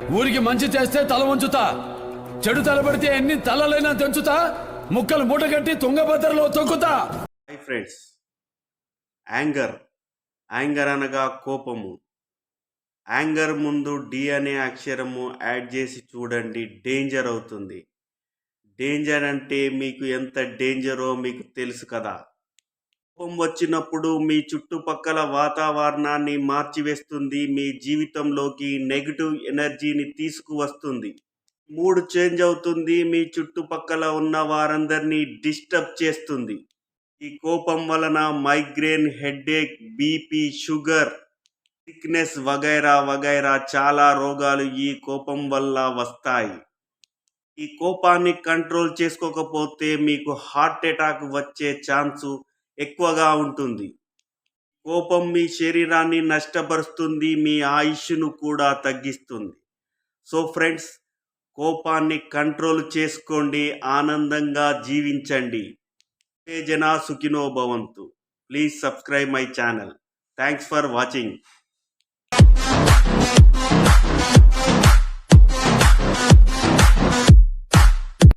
ఊరికి మంచి చేస్తే తల వంచుతా. చెడు తలబడితే ఎన్ని తలలైనా తెంచుతా. ముక్కలు మూటగట్టి తుంగభద్రలో తొక్కుతా. Hi friends. యాంగర్. యాంగర్ అనగా కోపము. యాంగర్ ముందు డి అనే అక్షరము యాడ్ చేసి చూడండి డేంజర్ అవుతుంది. డేంజర్ అంటే మీకు ఎంత డేంజరో మీకు తెలుసు కదా. కోపం వచ్చినప్పుడు మీ చుట్టుపక్కల వాతావరణాన్ని మార్చివేస్తుంది మీ జీవితంలోకి నెగిటివ్ ఎనర్జీని తీసుకువస్తుంది. మూడ్ చేంజ్ అవుతుంది మీ చుట్టుపక్కల ఉన్న వారందరినీ డిస్టర్బ్ చేస్తుంది. ఈ కోపం వలన migraine headache BP sugar sickness వగైరా వగైరా చాలా రోగాలు ఈ కోపం వల్ల వస్తాయి. ఈ కోపాన్ని కంట్రోల్ చేసుకోకపోతే మీకు హార్ట్ అటాక్ వచ్చే ఛాన్సు ఎక్కువగా ఉంటుంది. కోపం మీ శరీరాన్ని నష్టపరుస్తుంది మీ ఆయుష్ను కూడా తగ్గిస్తుంది. సో ఫ్రెండ్స్ కోపాన్ని కంట్రోల్ చేసుకోండి ఆనందంగా జీవించండి. ఉత్తేజన సుఖినోభవంతు సుఖినో భవంతు. Please subscribe my channel. Thanks for watching.